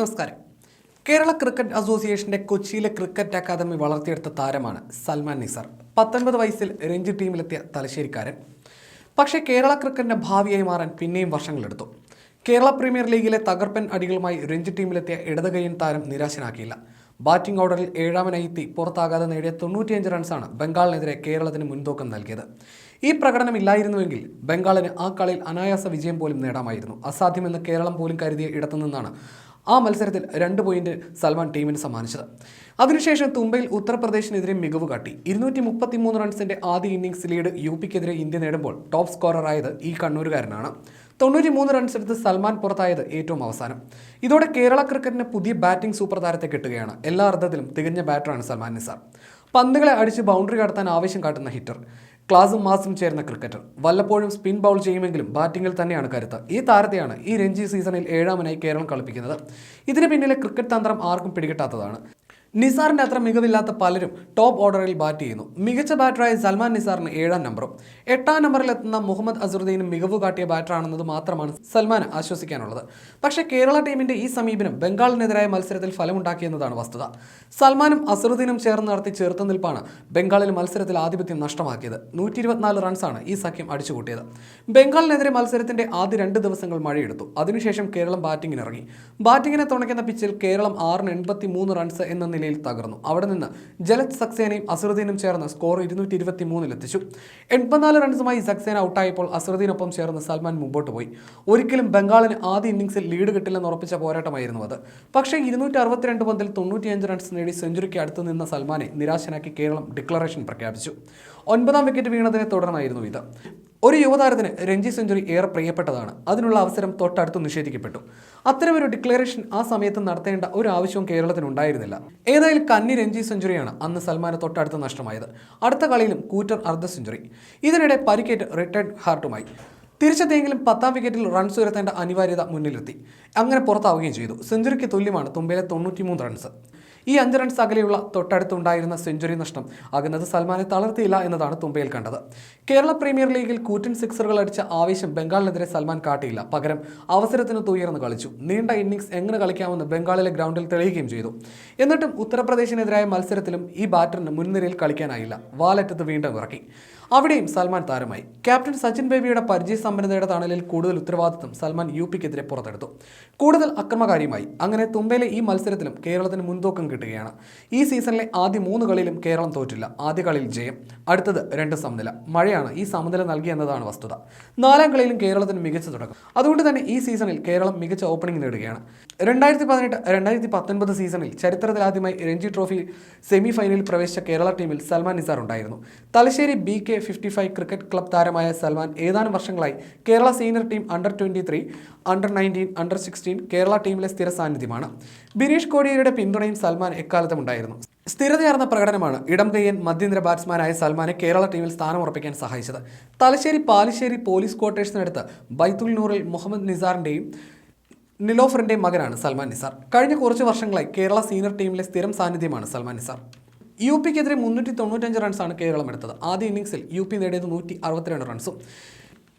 നമസ്കാരം. കേരള ക്രിക്കറ്റ് അസോസിയേഷന്റെ കൊച്ചിയിലെ ക്രിക്കറ്റ് അക്കാദമി വളർത്തിയെടുത്ത താരമാണ് സൽമാൻ നിസർ. പത്തൊൻപത് വയസ്സിൽ രഞ്ജി ടീമിലെത്തിയ തലശ്ശേരിക്കാരൻ. പക്ഷേ കേരള ക്രിക്കറ്റിന്റെ ഭാവിയായി മാറാൻ പിന്നെയും വർഷങ്ങളെടുത്തു. കേരള പ്രീമിയർ ലീഗിലെ തകർപ്പൻ അടികളുമായി രഞ്ജി ടീമിലെത്തിയ ഇടതുകൈയൻ താരം നിരാശനാക്കിയില്ല. ബാറ്റിംഗ് ഓർഡറിൽ ഏഴാമനായി എത്തി പുറത്താകാതെ നേടിയ തൊണ്ണൂറ്റിയഞ്ച് റൺസാണ് ബംഗാളിനെതിരെ കേരളത്തിന് മുൻതൂക്കം നൽകിയത്. ഈ പ്രകടനം ഇല്ലായിരുന്നുവെങ്കിൽ ബംഗാളിന് ആ കളിയിൽ അനായാസ വിജയം പോലും നേടാമായിരുന്നു. അസാധ്യമെന്ന് കേരളം പോലും കരുതിയ ഇടത്തു നിന്നാണ് ആ മത്സരത്തിൽ രണ്ട് പോയിന്റ് സൽമാൻ ടീമിന് സമ്മാനിച്ചത്. അതിനുശേഷം തുമ്പയിൽ ഉത്തർപ്രദേശിനെതിരെ മികവ് കാട്ടി. ഇരുന്നൂറ്റി മുപ്പത്തി മൂന്ന് റൺസിന്റെ ആദ്യ ഇന്നിംഗ്സ് ലീഡ് യു പിക്കെതിരെ ഇന്ത്യ നേടുമ്പോൾ ടോപ്പ് സ്കോററായത് ഈ കണ്ണൂരുകാരനാണ്. തൊണ്ണൂറ്റി മൂന്ന് റൺസ് എടുത്ത് സൽമാൻ പുറത്തായത് ഏറ്റവും അവസാനം. ഇതോടെ കേരള ക്രിക്കറ്റിന് പുതിയ ബാറ്റിംഗ് സൂപ്പർ താരത്തെ കിട്ടുകയാണ്. എല്ലാ അർത്ഥത്തിലും തികഞ്ഞ ബാറ്ററാണ് സൽമാൻ നിസാർ. പന്തുകളെ അടിച്ച് ബൗണ്ടറി കടത്താൻ ആവശ്യം കാട്ടുന്ന ഹിറ്റർ ക്ലാസും മാസും ചേർന്ന ക്രിക്കറ്റർ. വല്ലപ്പോഴും സ്പിൻ ബൗൾ ചെയ്യുമെങ്കിലും ബാറ്റിംഗിൽ തന്നെയാണ് കരുത്ത്. ഈ താരത്തെയാണ് ഈ രഞ്ജി സീസണിൽ ഏഴാമനായി കേരളം കളിപ്പിക്കുന്നത്. ഇതിന് പിന്നിലെ ക്രിക്കറ്റ് തന്ത്രം ആർക്കും പിടികിട്ടാത്തതാണ്. നിസാറിന്റെ അത്ര മികവില്ലാത്ത പലരും ടോപ്പ് ഓർഡറിൽ ബാറ്റ് ചെയ്യുന്നു. മികച്ച ബാറ്ററായ സൽമാൻ നിസാറിന് ഏഴാം നമ്പറും. എട്ടാം നമ്പറിൽ എത്തുന്ന മുഹമ്മദ് അസറുദ്ദീനും മികവ് കാട്ടിയ ബാറ്ററാണെന്നത് മാത്രമാണ് സൽമാൻ ആശ്വസിക്കാനുള്ളത്. പക്ഷേ കേരള ടീമിന്റെ ഈ സമീപനം ബംഗാളിനെതിരായ മത്സരത്തിൽ ഫലമുണ്ടാക്കിയെന്നതാണ് വസ്തുത. സൽമാനും അസറുദ്ദീനും ചേർന്ന് നടത്തി ചെറുത്തുനിൽപ്പാണ് ബംഗാളിൽ മത്സരത്തിൽ ആധിപത്യം നഷ്ടമാക്കിയത്. നൂറ്റി ഇരുപത്തിനാല് റൺസാണ് ഈ സഖ്യം അടിച്ചുകൂട്ടിയത്. ബംഗാളിനെതിരെ മത്സരത്തിന്റെ ആദ്യ രണ്ട് ദിവസങ്ങൾ മഴയെടുത്തു. അതിനുശേഷം കേരളം ബാറ്റിംഗിനിറങ്ങി ബാറ്റിംഗിനെ തുണയ്ക്കുന്ന പിച്ചിൽ കേരളം ആറിന് എൺപത്തി മൂന്ന് റൺസ് എന്ന നിലയിൽ തകർന്നു. അവിടെ നിന്ന് ജലജ് സക്സേനയും അസറുദ്ദീനും ചേർന്ന് സ്കോർ ഇരുന്നൂറ്റി ഇരുപത്തി മൂന്നിലെത്തിച്ചു എൺപത്തിനാല് റൺസുമായി സക്സേന ഔട്ടായപ്പോൾ അസറുദ്ദീനൊപ്പം ചേർന്ന് സൽമാൻ മുമ്പോട്ട് പോയി. ഒരിക്കലും ബംഗാളിന് ആദ്യ ഇന്നിംഗ്സിൽ ലീഡ് കിട്ടില്ലെന്ന് ഉറപ്പിച്ച പോരാട്ടമായിരുന്നു അത്. പക്ഷേ ഇരുന്നൂറ്റി അറുപത്തിരണ്ട് പന്തിൽ തൊണ്ണൂറ്റിയഞ്ച് റൺസ് നേടി സെഞ്ചുറിക്ക് അടുത്ത് നിന്ന സൽമാനെ നിരാശനാക്കി കേരളം ഡിക്ലറേഷൻ പ്രഖ്യാപിച്ചു. ഒൻപതാം വിക്കറ്റ് വീണതിനെ തുടർന്നായിരുന്നു ഇത്. ഒരു യുവതാരത്തിന് രഞ്ജി സെഞ്ചുറി ഏറെ പ്രിയപ്പെട്ടതാണ്. അതിനുള്ള അവസരം തൊട്ടടുത്ത് നിഷേധിക്കപ്പെട്ടു. അത്തരമൊരു ഡിക്ലറേഷൻ ആ സമയത്ത് നടത്തേണ്ട ഒരു ആവശ്യവും കേരളത്തിന് ഉണ്ടായിരുന്നില്ല. ഏതായാലും കന്നി രഞ്ജി സെഞ്ചുറിയാണ് അന്ന് സൽമാന് തൊട്ടടുത്ത് നഷ്ടമായത്. അടുത്ത കളിയിലും കൂറ്റർ അർദ്ധ സെഞ്ചുറി. ഇതിനിടെ പരിക്കേറ്റ് റിട്ടയർഡ് ഹാർട്ടുമായി. തിരിച്ചെത്തിയെങ്കിലും പത്താം വിക്കറ്റിൽ റൺസ് ഉയർത്തേണ്ട അനിവാര്യത മുന്നിലെത്തി അങ്ങനെ പുറത്താവുകയും ചെയ്തു. സെഞ്ചുറിക്ക് തുല്യമാണ് തുമ്പയിലെ തൊണ്ണൂറ്റിമൂന്ന് റൺസ് ഈ അഞ്ച് റൺസ് അകലെയുള്ള തൊട്ടടുത്തുണ്ടായിരുന്ന സെഞ്ചുറി നഷ്ടം. ആകുന്നത് സൽമാനെ തളർത്തിയില്ല എന്നതാണ് തുമ്പയിൽ കണ്ടത്. കേരള പ്രീമിയർ ലീഗിൽ കൂറ്റൻ സിക്സറുകൾ അടിച്ച ആവേശം ബംഗാളിനെതിരെ സൽമാൻ കാട്ടിയില്ല. പകരം അവസരത്തിന് തുയർന്ന് കളിച്ചു. നീണ്ട ഇന്നിംഗ്സ് എങ്ങനെ കളിക്കാമെന്ന് ബംഗാളിലെ ഗ്രൗണ്ടിൽ തെളിയുകയും ചെയ്തു. എന്നിട്ടും ഉത്തർപ്രദേശിനെതിരായ മത്സരത്തിലും ഈ ബാറ്ററിന് മുൻനിരയിൽ കളിക്കാനായില്ല. വാലറ്റത്ത് വീണ്ടും ഇറക്കി. അവിടെയും സൽമാൻ താരമായി. ക്യാപ്റ്റൻ സച്ചിൻ ബേബിയുടെ പരിചയസമ്പന്നതയുടെ തണലിൽ കൂടുതൽ ഉത്തരവാദിത്വം സൽമാൻ യു പിക്കെതിരെ പുറത്തെടുത്തു. കൂടുതൽ അക്രമകാരിയുമായി അങ്ങനെ തുമ്പയിലെ ഈ മത്സരത്തിലും കേരളത്തിന് മുൻതൂക്കം കിട്ടുകയാണ്. ഈ സീസണിലെ ആദ്യ മൂന്ന് കളിയിലും കേരളം തോറ്റില്ല. ആദ്യ കളിയിൽ ജയം അടുത്തത് രണ്ട് സമനില. മഴയാണ് ഈ സമനില നൽകിയെന്നതാണ് വസ്തുത. നാലാം കളിയിലും കേരളത്തിന് മികച്ച തുടക്കം. അതുകൊണ്ട് തന്നെ ഈ സീസണിൽ കേരളം മികച്ച ഓപ്പണിംഗ് നേടുകയാണ്. രണ്ടായിരത്തി പതിനെട്ട് രണ്ടായിരത്തി പത്തൊൻപത് സീസണിൽ ചരിത്രത്തിലാദ്യമായി രഞ്ജി ട്രോഫി സെമി ഫൈനലിൽ പ്രവേശിച്ച കേരള ടീമിൽ സൽമാൻ നിസാർ ഉണ്ടായിരുന്നു. Thalassery B K fifty five cricket club താരമായ സൽമാൻ ഏതാനും വർഷങ്ങളായി Kerala senior team under twenty three under nineteen under sixteen Kerala ടീമിലെ സ്ഥിര സാന്നിധ്യമാണ്. ബിനീഷ് കോടിയേരിയുടെ പിന്തുണയും സൽമാൻ എക്കാലത്തും ഉണ്ടായിരുന്നു സ്ഥിരതയാർന്ന പ്രകടനമാണ് ഇടം കയ്യൻ മധ്യന്തര ബാറ്റ്സ്മാനായ സൽമാനെ കേരള ടീമിൽ സ്ഥാനം ഉറപ്പിക്കാൻ സഹായിച്ചത്. തലശ്ശേരി പാലിശ്ശേരി പോലീസ് ക്വാർട്ടേഴ്സിനടുത്ത് ബൈത്തുൽ നൂറിൽ മുഹമ്മദ് നിസാറിന്റെയും നിലോഫറിന്റെയും മകനാണ് സൽമാൻ നിസാർ. കഴിഞ്ഞ കുറച്ച് വർഷങ്ങളായി കേരള സീനിയർ ടീമിലെ സ്ഥിരം സാന്നിധ്യമാണ് സൽമാൻ നിസാർ. യു പിക്കെതിരെ മുന്നൂറ്റി തൊണ്ണൂറ്റഞ്ച് റൺസാണ് കേരളം എടുത്തത്. ആദ്യ ഇന്നിംഗ്സിൽ യു പി നേടിയത് നൂറ്റി അറുപത്തിരണ്ട് റൺസും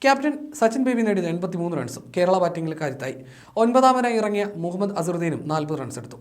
ക്യാപ്റ്റൻ സച്ചിൻ ബേബി നേടിയത് എൺപത്തിമൂന്ന് റൺസും കേരള ബാറ്റിംഗിൽ കരുത്തായി ഒൻപതാമനായി ഇറങ്ങിയ മുഹമ്മദ് അസറുദ്ദീനും നാൽപ്പത് റൺസ് എടുത്തു.